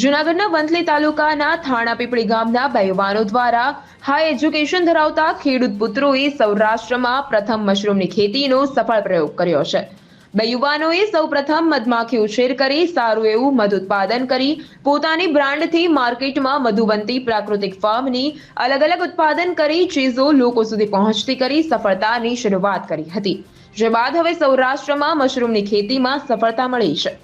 જૂનાગઢના વંથલી તાલુકાના થાણાપીપળી ગામના બે દ્વારા હાઈ એજ્યુકેશન ધરાવતા ખેડૂત પુત્રોએ સૌરાષ્ટ્રમાં પ્રથમ મશરૂમની ખેતીનો સફળ પ્રયોગ કર્યો છે. બે યુવાનોએ સૌપ્રથમ મધમાખી ઉછેર કરી સારું એવું મધ ઉત્પાદન કરી પોતાની બ્રાન્ડથી માર્કેટમાં મધુવંતી પ્રાકૃતિક ફાર્મની અલગ અલગ ઉત્પાદન કરી ચીજો લોકો સુધી પહોંચતી કરી સફળતાની શરૂઆત કરી હતી. જે બાદ હવે સૌરાષ્ટ્રમાં મશરૂમની ખેતીમાં સફળતા મળી છે.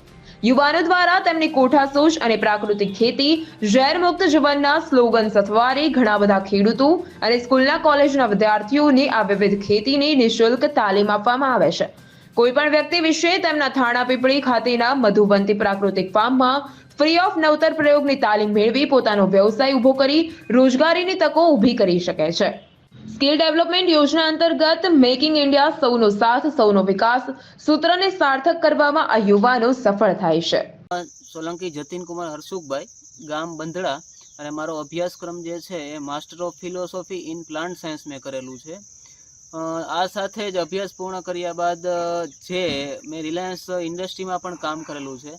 યુવાનો દ્વારા તેમની કોઠાસૂઝ અને પ્રાકૃતિક ખેતી, ઝેરમુક્ત જીવનના સ્લોગન સથવારે ઘણા બધા ખેડૂતો અને સ્કૂલના કોલેજના વિદ્યાર્થીઓને આ વિવિધ ખેતીની નિઃશુલ્ક તાલીમ આપવામાં આવે છે. કોઈ પણ વ્યક્તિ વિશે તેમના થાણા પીપળી ખાતેના મધુવંતી પ્રાકૃતિક ફાર્મમાં ફ્રી ઓફ નવતર પ્રયોગની તાલીમ મેળવી પોતાનો વ્યવસાય ઊભો કરી રોજગારીની તકો ઊભી કરી શકે છે. સ્કિલ ડેવલપમેન્ટ યોજના અંતર્ગત મેકિંગ ઇન્ડિયા સૌનો સાથ, સૌનો વિકાસ સૂત્રને સાર્થક કરવામાં આ યુવાનો સફળ થાય છે. સોલંકી જતીન કુમાર હરસુખભાઈ, ગામ બંધડા અને મારો અભ્યાસક્રમ જે છે એ master of philosophy in plant science મેં કરેલું છે. આ સાથે જ અભ્યાસ પૂર્ણ કર્યા બાદ જે મેં રિલાયન્સ ઇન્ડસ્ટ્રીમાં પણ કામ કરેલું છે.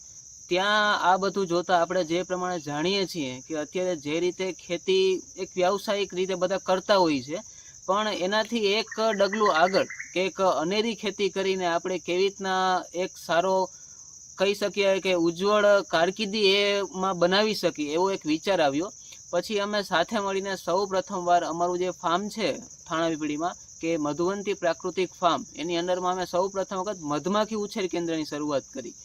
ત્યાં આ બધું જોતા આપણે જે પ્રમાણે જાણીએ છીએ કે અત્યારે જે રીતે ખેતી એક વ્યાવસાયિક રીતે બધા કરતા હોય છે પણ એનાથી એક ડગલું આગળ કે એક અનેરી ખેતી કરીને આપણે કેવી રીતના એક સારો કહી શકીએ કે ઉજ્જવળ કારકિર્દી એમાં બનાવી શકીએ એવો એક વિચાર આવ્યો. પછી અમે સાથે મળીને સૌ પ્રથમવાર અમારું જે ફાર્મ છે થાણા પીપળીમાં, કે મધુવંતી પ્રાકૃતિક ફાર્મ, એની અંદરમાં અમે સૌ પ્રથમ વખત મધમાખી ઉછેર કેન્દ્રની શરૂઆત કરી.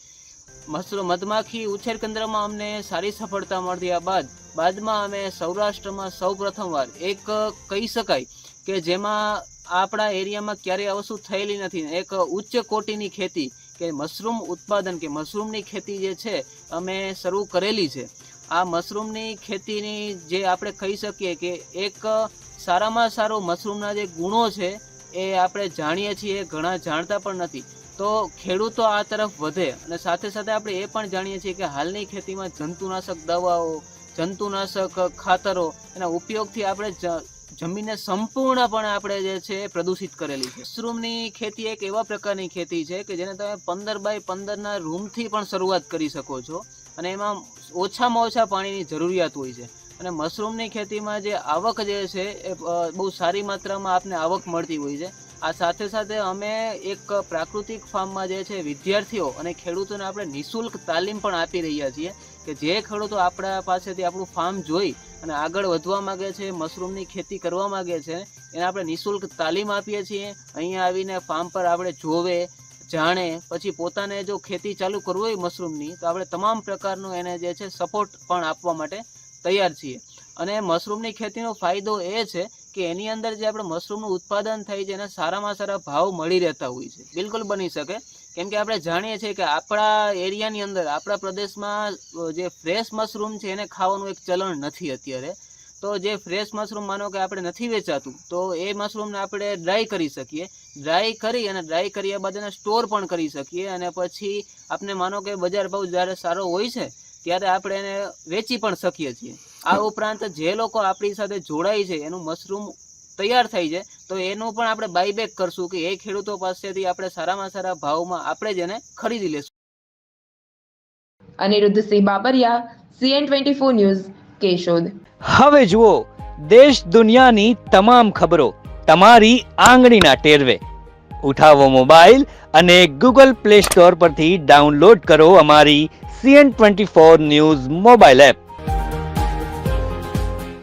મધમાખી ઉછેર કેન્દ્રમાં અમને સારી સફળતા મળ્યા બાદ, બાદમાં અમે સૌરાષ્ટ્રમાં સૌ પ્રથમવાર એક કહી શકાય કે જેમાં આપણા એરિયામાં ક્યારેય વસ્તુ થયેલી નથી. એક ઉચ્ચ કોટીની ખેતી કે મશરૂમ ઉત્પાદન કે મશરૂમની ખેતી જે છે, અમે શરૂ કરેલી છે. આ મશરૂમની ખેતીની જે આપણે કહી શકીએ કે એક સારામાં સારો મશરૂમના જે ગુણો છે, એ આપણે જાણીએ છીએ, ઘણા જાણતા પણ નથી. તો ખેડૂતો આ તરફ વધે અને સાથે સાથે આપણે એ પણ જાણીએ છીએ કે હાલની ખેતીમાં જંતુનાશક દવાઓ, જંતુનાશક ખાતરો એના ઉપયોગથી આપણે જમીનને સંપૂર્ણપણે આપણે જે છે પ્રદૂષિત કરેલી છે. મશરૂમની ખેતી એક એવા પ્રકારની ખેતી છે કે જેને તમે પંદર બાય પંદરના રૂમથી પણ શરૂઆત કરી શકો છો અને એમાં ઓછામાં ઓછા પાણીની જરૂરિયાત હોય છે. અને મશરૂમની ખેતીમાં જે આવક જે છે એ બહુ સારી માત્રામાં આપને આવક મળતી હોય છે. આ સાથે સાથે અમે એક પ્રાકૃતિક ફાર્મમાં જે છે, વિદ્યાર્થીઓ અને ખેડૂતોને આપણે નિઃશુલ્ક તાલીમ પણ આપી રહ્યા છીએ કે જે ખેડૂતો આપણા પાસેથી આપણું ફાર્મ જોઈ અને આગળ વધવા માગે છે, મશરૂમની ખેતી કરવા માગે છે, એને આપણે નિઃશુલ્ક તાલીમ આપીએ છીએ. અહીંયા આવીને ફાર્મ પર આપણે જોવે, જાણે, પછી પોતાને જો ખેતી ચાલુ કરવી હોય મશરૂમની, તો આપણે તમામ પ્રકારનો એને જે છે સપોર્ટ પણ આપવા માટે તૈયાર છીએ. અને મશરૂમની ખેતીનો ફાયદો એ છે કે એની અંદર જે આપણે મશરૂમનું ઉત્પાદન થાય છે, એને સારામાં સારા ભાવ મળી રહેતા હોય છે. બિલકુલ બની શકે. કેમ કે આપણે જાણીએ છીએ કે આપણા એરિયાની અંદર, આપણા પ્રદેશમાં જે ફ્રેશ મશરૂમ છે, એને ખાવાનું એક ચલણ નથી અત્યારે. તો જે ફ્રેશ મશરૂમ માનો કે આપણે નથી વેચાતું, તો એ મશરૂમને આપણે ડ્રાય કરી શકીએ. ડ્રાય કરી અને ડ્રાય કર્યા બાદ એને સ્ટોર પણ કરી શકીએ. અને પછી આપણે માનો કે બજાર ભાવ જ્યારે સારો હોય છે, ત્યારે આપણે એને વેચી પણ શકીએ છીએ. આ ઉપરાંત જે લોકો આપણી સાથે જોડાય છે એનું મશરૂમ તૈયાર થાય છે તો એનું પણ આપણે બાયબેક કરશું કે એ ખેડૂતો પાસેથી આપણે સારામાં સારા ભાવમાં આપણે જ એને ખરીદી લેશું. Anirudhsinh Babariya CN twenty four news Keshod. હવે જુઓ દેશ દુનિયાની તમામ ખબરો તમારી આંગળીના ટેરવે. ઉઠાવો મોબાઈલ અને ગૂગલ પ્લે સ્ટોર પરથી ડાઉનલોડ કરો અમારી CN twenty four news mobile app.